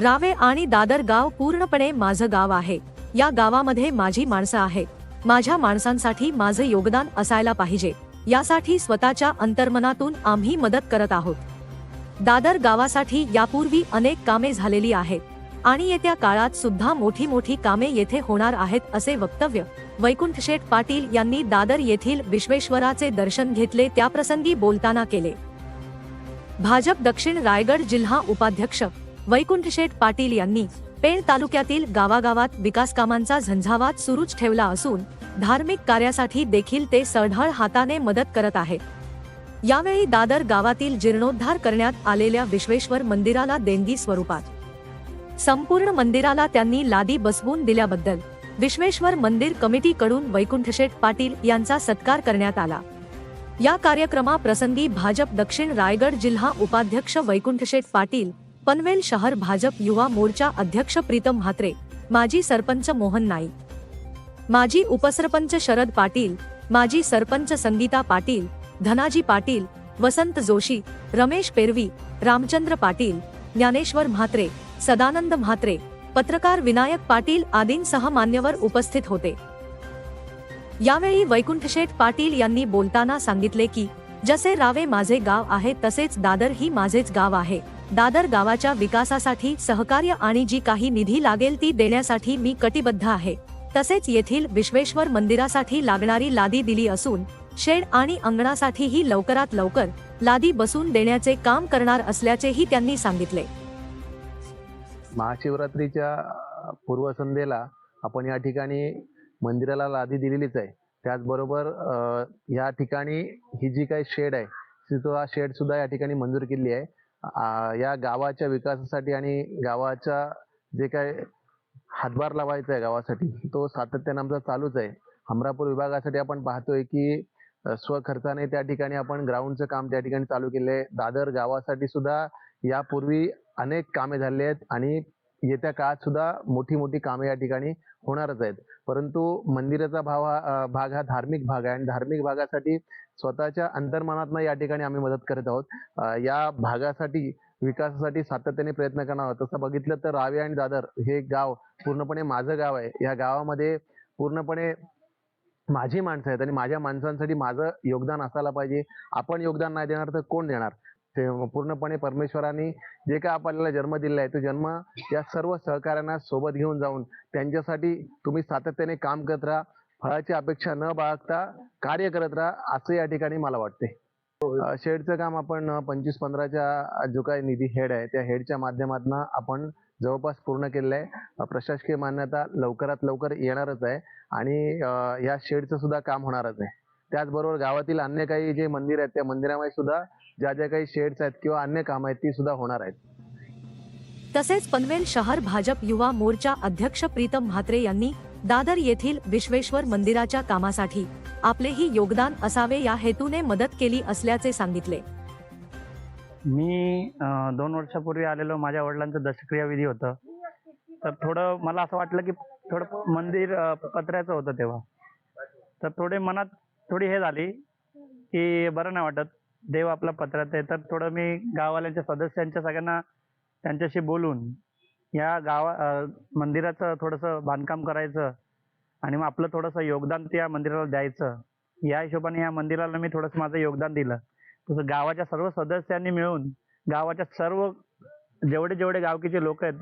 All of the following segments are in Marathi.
रावे आणि दादर गाव पूर्णपणे माझं गाव आहे. या गावामध्ये माझी माणसं आहेत. माझ्या माणसांसाठी माझं योगदान असायला पाहिजे. यासाठी स्वतःच्या अंतर्मनातून आम्ही मदत करत आहोत. दादर गावासाठी यापूर्वी अनेक कामे झालेली आहेत. आणि येत्या काळात सुद्धा मोठी मोठी कामे येथे होणार आहेत असे वक्तव्य वैकुंठशेठ पाटील यांनी दादर येथील विश्वेश्वराचे दर्शन घेतले त्याप्रसंगी बोलताना केले. भाजप दक्षिण रायगड जिल्हा उपाध्यक्ष वैकुंठशेठ पाटील यांनी पेण तालुक्यातील गावागावात विकास कामांचा झंझावात सुरूच ठेवला असून धार्मिक कार्यासाठी देखील ते सढळ हाताने मदत करत आहेत. यावेळी दादर गावातील जीर्णोद्धार करण्यात आलेल्या विश्वेश्वर मंदिराला देणगी स्वरूपात. संपूर्ण मंदिराला त्यांनी लादी बसवून दिल्याबद्दल विश्वेश्वर मंदिर कमिटीकडून वैकुंठशेठ पाटील यांचा सत्कार करण्यात आला. या कार्यक्रमाप्रसंगी भाजप दक्षिण रायगड जिल्हा उपाध्यक्ष वैकुंठशेठ पाटील पनवेल शहर भाजप युवा मोर्चा अध्यक्ष प्रीतम म्हात्रे माजी सरपंच मोहन नाईक माजी उपसरपंच शरद पाटील माजी सरपंच संगीता पाटील धनाजी पाटील वसंत जोशी रमेश पेरवी रामचंद्र पाटील ज्ञानेश्वर म्हात्रे सदानंद म्हात्रे पत्रकार विनायक पाटील आदींसह मान्यवर उपस्थित होते. यावेळी वैकुंठशेठ पाटील यांनी बोलताना सांगितले की जसे रावे माझे गाव आहे तसेच दादर ही माझेच गाव आहे. दादर गावाच्या विकासासाठी सहकार्य आणि जी काही निधी लागेल ती देण्यासाठी मी कटिबद्ध आहे. तसेच येथील विश्वेश्वर मंदिरासाठी लागणारी लादी दिली असून शेड आणि अंगणासाठीही लवकरात लवकर लादी बसून देण्याचे काम करणार असल्याचेही त्यांनी सांगितले. महाशिवरात्रीच्या पूर्वसंध्येला आपण या ठिकाणी मंदिराला लादी दिलेलीच आहे. त्याचबरोबर या ठिकाणी ही जी काही शेड आहे तिथं हा शेड सुद्धा या ठिकाणी मंजूर केली आहे. या गावाच्या विकासासाठी आणि गावाच्या जे काय हातभार लावायचा आहे गावासाठी तो सातत्याने आमचा चालूच आहे. हमरापूर विभागासाठी आपण पाहतोय की स्वखर्चाने त्या ठिकाणी आपण ग्राउंडचं काम त्या ठिकाणी चालू केले दादर गावासाठी सुद्धा यापूर्वी अनेक कामे झाली आहेत आणि येत्या काळात सुद्धा मोठी मोठी कामे या ठिकाणी होणारच आहेत. परंतु मंदिराचा भाव हा भाग हा धार्मिक भाग आहे आणि धार्मिक भागासाठी स्वतःच्या अंतर्मनातनं या ठिकाणी आम्ही मदत करत आहोत. या भागासाठी विकासासाठी सातत्याने प्रयत्न करणार आहोत. तसं बघितलं तर रावे आणि दादर हे गाव पूर्णपणे माझं गाव आहे. या गावामध्ये पूर्णपणे माझी माणसं आहेत आणि माझ्या माणसांसाठी माझं योगदान असायला पाहिजे. आपण योगदान नाही देणार तर कोण देणार? ते पूर्णपणे परमेश्वराने जे काय आपल्याला जन्म दिलेला आहे तो जन्म या सर्व सहकाऱ्यांना सोबत घेऊन जाऊन त्यांच्यासाठी तुम्ही सातत्याने काम करत राहा. फळाची अपेक्षा न बाळगता कार्य करत राहा असं या ठिकाणी मला वाटते. शेडचं काम आपण पंचवीस पंधराच्या जो काही निधी हेड आहे त्या हेडच्या माध्यमातून आपण जवळपास पूर्ण केलेलं आहे. प्रशासकीय मान्यता लवकरात लवकर येणारच आहे आणि या शेडचं सुद्धा काम होणारच आहे. त्याचबरोबर गावातील अन्य काही जे मंदिर आहेत त्या मंदिरामध्ये सुद्धा ज्या ज्या काही शेड्स आहेत किंवा अन्य काम आहेत ती सुद्धा होणार आहेत. तसेच पनवेल शहर भाजप युवा मोर्चा अध्यक्ष प्रीतम म्हात्रे यांनी दादर येथील विश्वेश्वर मंदिराच्या कामासाठी आपलेही योगदान असावे या हेतूने मदत केली असल्याचे सांगितले. मी दोन वर्षापूर्वी आलेलो माझ्या वडिलांचं दशक्रिया विधी होतं. तर थोडं मला असं वाटलं की थोडं मंदिर पत्र्याचं होतं तेव्हा. तर थोडे मनात थोडी हे झाली की बरं नाही वाटत देव आपला पत्र्यात आहे. तर थोडं मी गाववाल्यांच्या सदस्यांच्या सगळ्यांना त्यांच्याशी बोलून या गावा मंदिराचं थोडंसं बांधकाम करायचं आणि मग आपलं थोडंसं योगदान त्या मंदिराला द्यायचं. या हिशोबाने या मंदिराला मी थोडंसं माझं योगदान दिलं. तसं गावाच्या सर्व सदस्यांनी मिळून गावाच्या सर्व जेवढे जेवढे गावकीचे लोक आहेत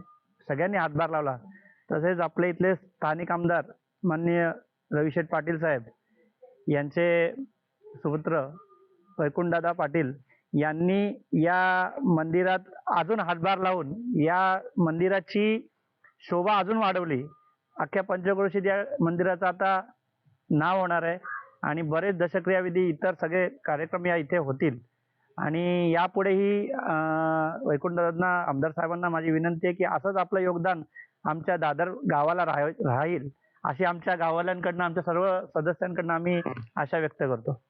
सगळ्यांनी हातभार लावला. तसेच आपले इथले स्थानिक आमदार माननीय रविशेठ पाटील साहेब यांचे सुपुत्र वैकुंठदादा पाटील यांनी या मंदिरात अजून हातभार लावून या मंदिराची शोभा अजून वाढवली. अख्ख्या पंचक्रोशीत या मंदिराचं आता नाव होणार आहे आणि बरेच दशक्रियाविधी इतर सगळे कार्यक्रम या इथे होतील. आणि यापुढेही अं, आमदार साहेबांना माझी विनंती आहे की असंच आपलं योगदान आमच्या दादर गावाला राह राहील. अशी आमच्या गाववाल्यांकडनं आमच्या सर्व सदस्यांकडनं आम्ही आशा व्यक्त करतो.